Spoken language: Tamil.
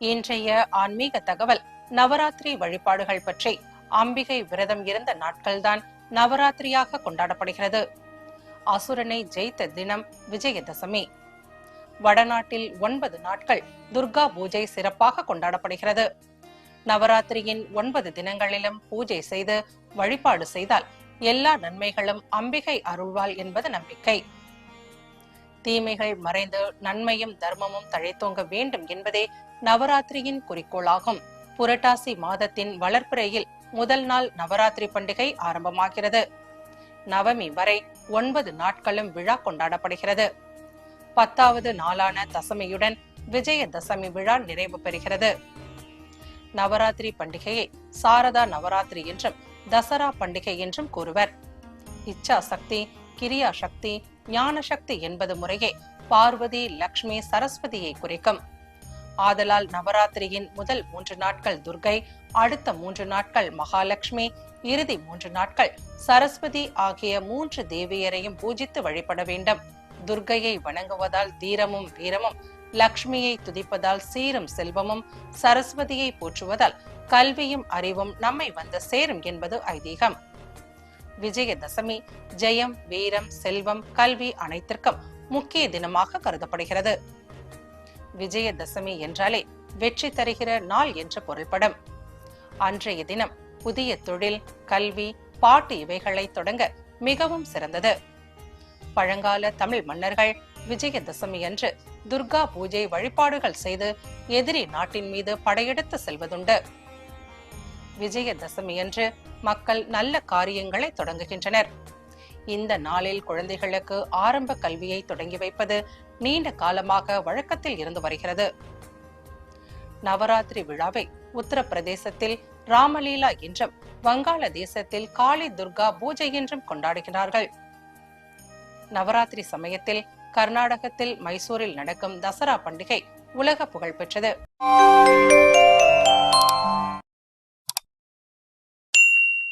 இன்றைய ஆன்மீக தகவல் நவராத்திரி வழிபாடுகள் பற்றி. அம்பிகை விரதம் இருந்த நாட்கள்தான் நவராத்திரியாக கொண்டாடப்படுகிறது. அசுரனை ஜெயித்த தினம் விஜயதசமி. வடநாட்டில் ஒன்பது நாட்கள் துர்கா பூஜை சிறப்பாக கொண்டாடப்படுகிறது. நவராத்திரியின் ஒன்பது தினங்களிலும் பூஜை செய்து வழிபாடு செய்தால் எல்லா நன்மைகளும் அம்பிகை அருள்வாள் என்பது நம்பிக்கை. தீமைகள் மறைந்து நன்மையும் தர்மமும் தழைத்தோங்க வேண்டும் என்பதே நவராத்திரியின் குறிக்கோளாகும். புரட்டாசி மாதத்தின் வளர்ப்பிறையில் முதல் நாள் நவராத்திரி பண்டிகை ஆரம்பமாகிறது. நவமி வரை ஒன்பது நாட்களும் விழா கொண்டாடப்படுகிறது. பத்தாவது நாளான தசமியுடன் விஜயதசமி விழா நிறைவு பெறுகிறது. நவராத்திரி பண்டிகையை சாரதா நவராத்திரி என்றும் தசரா பண்டிகை என்றும் கூறுவர். இச்சா சக்தி கிரியா சக்தி ஞான சக்தி என்பது முறையே பார்வதி லக்ஷ்மி சரஸ்வதியை குறிக்கும். ஆதலால் நவராத்திரியின் முதல் மூன்று நாட்கள் துர்கை அடுத்த மூன்று நாட்கள் மகாலட்சுமி இறுதி மூன்று நாட்கள் சரஸ்வதி ஆகிய மூன்று தேவியரையும் பூஜித்து வழிபட வேண்டும். துர்கையை வணங்குவதால் தீரமும் வீரமும் லக்ஷ்மியை துதிப்பதால் சீரும் செல்வமும் சரஸ்வதியை போற்றுவதால் கல்வியும் அறிவும் நம்மை வந்து சேரும் என்பது ஐதீகம். விஜயதசமி ஜெயம் வீரம் செல்வம் கல்வி அனைத்திற்கும் முக்கிய தினமாக கருதப்படுகிறது. விஜயதசமி என்றாலே வெற்றி தருகிற நாள் என்று பொருள்படும். அன்றைய தினம் புதிய தொழில் கல்வி பாட்டு இவைகளை தொடங்க மிகவும் சிறந்தது. பழங்கால தமிழ் மன்னர்கள் விஜயதசமி அன்று துர்கா பூஜை வழிபாடுகள் செய்து எதிரி நாட்டின் மீது படையெடுத்து செல்வதுண்டு. விஜயதசமி அன்று மக்கள் நல்ல காரியங்களை தொடங்குகின்றனர். இந்த நாளில் குழந்தைகளுக்கு ஆரம்ப கல்வியை தொடங்கி வைப்பது நீண்ட காலமாக வழக்கத்தில் இருந்து வருகிறது. நவராத்திரி விழாவை உத்தரப்பிரதேசத்தில் ராமலீலா என்றும் வங்காள தேசத்தில் காளி துர்கா பூஜை என்றும் கொண்டாடுகிறார்கள். நவராத்திரி சமயத்தில் கர்நாடகத்தில் மைசூரில் நடக்கும் தசரா பண்டிகை உலக புகழ் பெற்றது.